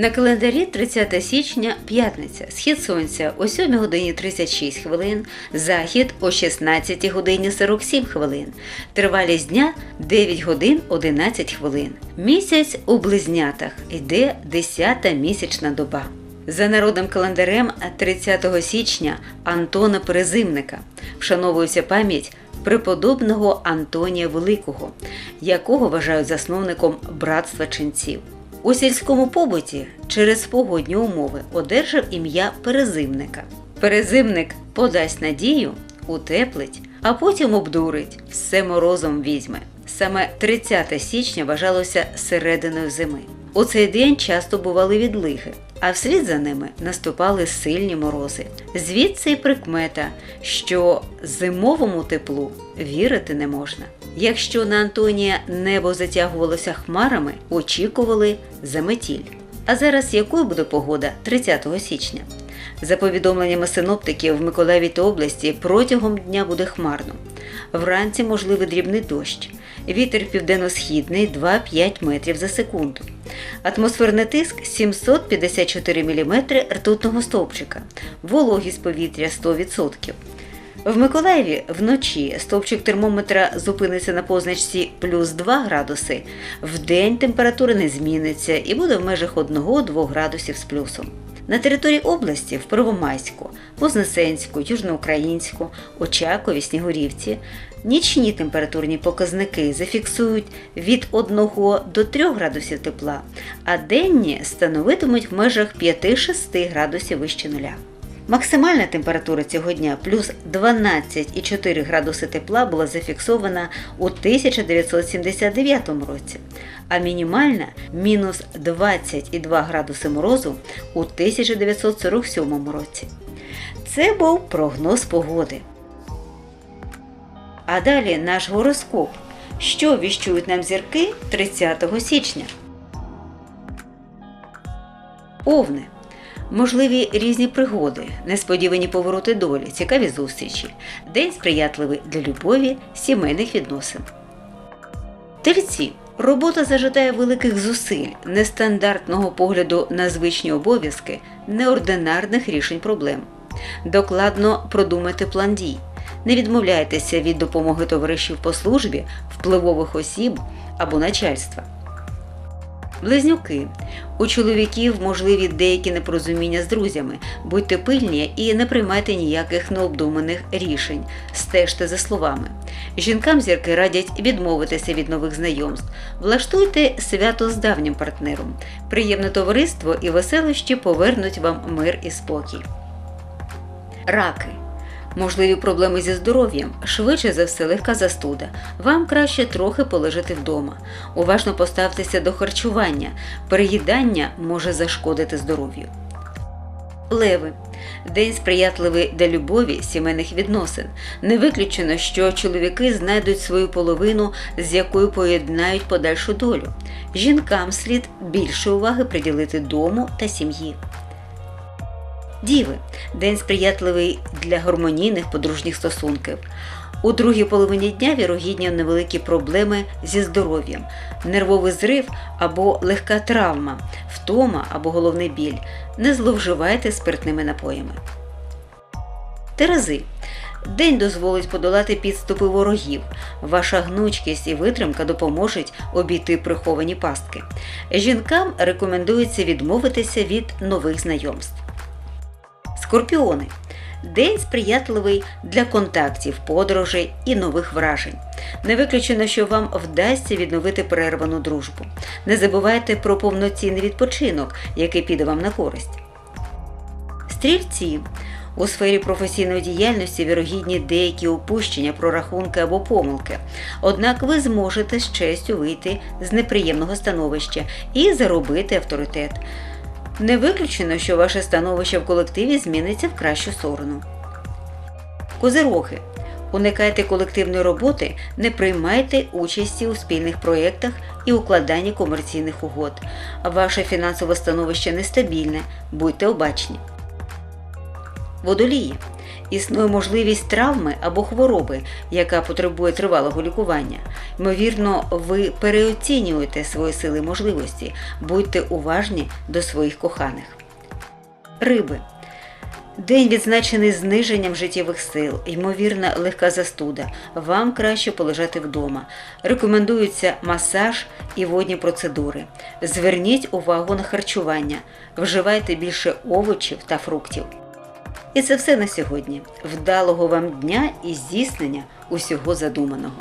На календарі 30 січня п'ятниця. Схід сонця о 7 годині 36 хвилин, захід о 16 годині 47 хвилин. Тривалість дня 9 годин 11 хвилин. Місяць у близнятах йде 10-та місячна доба. За народним календарем 30 січня Антона Перезимника вшановується пам'ять преподобного Антонія Великого, якого вважають засновником братства ченців. У сільському побуті через погодні умови одержав ім'я перезимника. Перезимник подасть надію, утеплить, а потім обдурить, все морозом візьме. Саме 30 січня вважалося серединою зими. У цей день часто бували відлиги, а вслід за ними наступали сильні морози. Звідси й прикмета, що зимовому теплу вірити не можна. Якщо на Антонія небо затягувалося хмарами, очікували заметіль. А зараз якою буде погода 30 січня? За повідомленнями синоптиків в Миколаєві та області протягом дня буде хмарно. Вранці можливий дрібний дощ. Вітер південно-східний 2-5 метрів за секунду. Атмосферний тиск 754 мм ртутного стовпчика. Вологість повітря 100%. В Миколаєві вночі стовпчик термометра зупиниться на позначці плюс 2 градуси. Вдень температура не зміниться і буде в межах 1-2 градусів з плюсом. На території області в Первомайську, Вознесенську, Южноукраїнську, Очакові, Снігурівці нічні температурні показники зафіксують від 1 до 3 градусів тепла, а денні становитимуть в межах 5-6 градусів вище нуля. Максимальна температура цього дня плюс 12,4 градуси тепла була зафіксована у 1979 році, а мінімальна мінус 22 градуси морозу у 1947 році. Це був прогноз погоди. А далі наш гороскоп. Що віщують нам зірки 30 січня? Овни. Можливі різні пригоди, несподівані повороти долі, цікаві зустрічі, день сприятливий для любові, сімейних відносин. Тельці. Робота зажидає великих зусиль, нестандартного погляду на звичні обов'язки, неординарних рішень проблем. Докладно продумайте план дій. Не відмовляйтеся від допомоги товаришів по службі, впливових осіб або начальства. Близнюки. У чоловіків можливі деякі непорозуміння з друзями. Будьте пильні і не приймайте ніяких необдуманих рішень. Стежте за словами. Жінкам зірки радять відмовитися від нових знайомств. Влаштуйте свято з давнім партнером. Приємне товариство і веселощі повернуть вам мир і спокій. Раки. Можливі проблеми зі здоров'ям, швидше за все легка застуда. Вам краще трохи полежати вдома. Уважно поставтеся до харчування. Переїдання може зашкодити здоров'ю. Леви. День сприятливий для любові, сімейних відносин. Не виключено, що чоловіки знайдуть свою половину, з якою поєднають подальшу долю. Жінкам слід більше уваги приділити дому та сім'ї. Діви день сприятливий для гармонійних подружніх стосунків. У другій половині дня вірогідні невеликі проблеми зі здоров'ям, нервовий зрив або легка травма, втома або головний біль. Не зловживайте спиртними напоями. Терези. День дозволить подолати підступи ворогів. Ваша гнучкість і витримка допоможуть обійти приховані пастки. Жінкам рекомендується відмовитися від нових знайомств. Скорпіони. День сприятливий для контактів, подорожей і нових вражень. Не виключено, що вам вдасться відновити перервану дружбу. Не забувайте про повноцінний відпочинок, який піде вам на користь. Стрільці. У сфері професійної діяльності вірогідні деякі упущення, прорахунки або помилки. Однак ви зможете з честю вийти з неприємного становища і заробити авторитет. Не виключено, що ваше становище в колективі зміниться в кращу сторону. Козироги. Уникайте колективної роботи, не приймайте участі у спільних проєктах і укладанні комерційних угод. Ваше фінансове становище нестабільне, будьте обачні. Водолії. Існує можливість травми або хвороби, яка потребує тривалого лікування. Ймовірно, ви переоцінюєте свої сили можливості. Будьте уважні до своїх коханих. Риби. День відзначений зниженням життєвих сил, ймовірна легка застуда. Вам краще полежати вдома. Рекомендуються масаж і водні процедури. Зверніть увагу на харчування, вживайте більше овочів та фруктів. І це все на сьогодні. Вдалого вам дня і здійснення усього задуманого.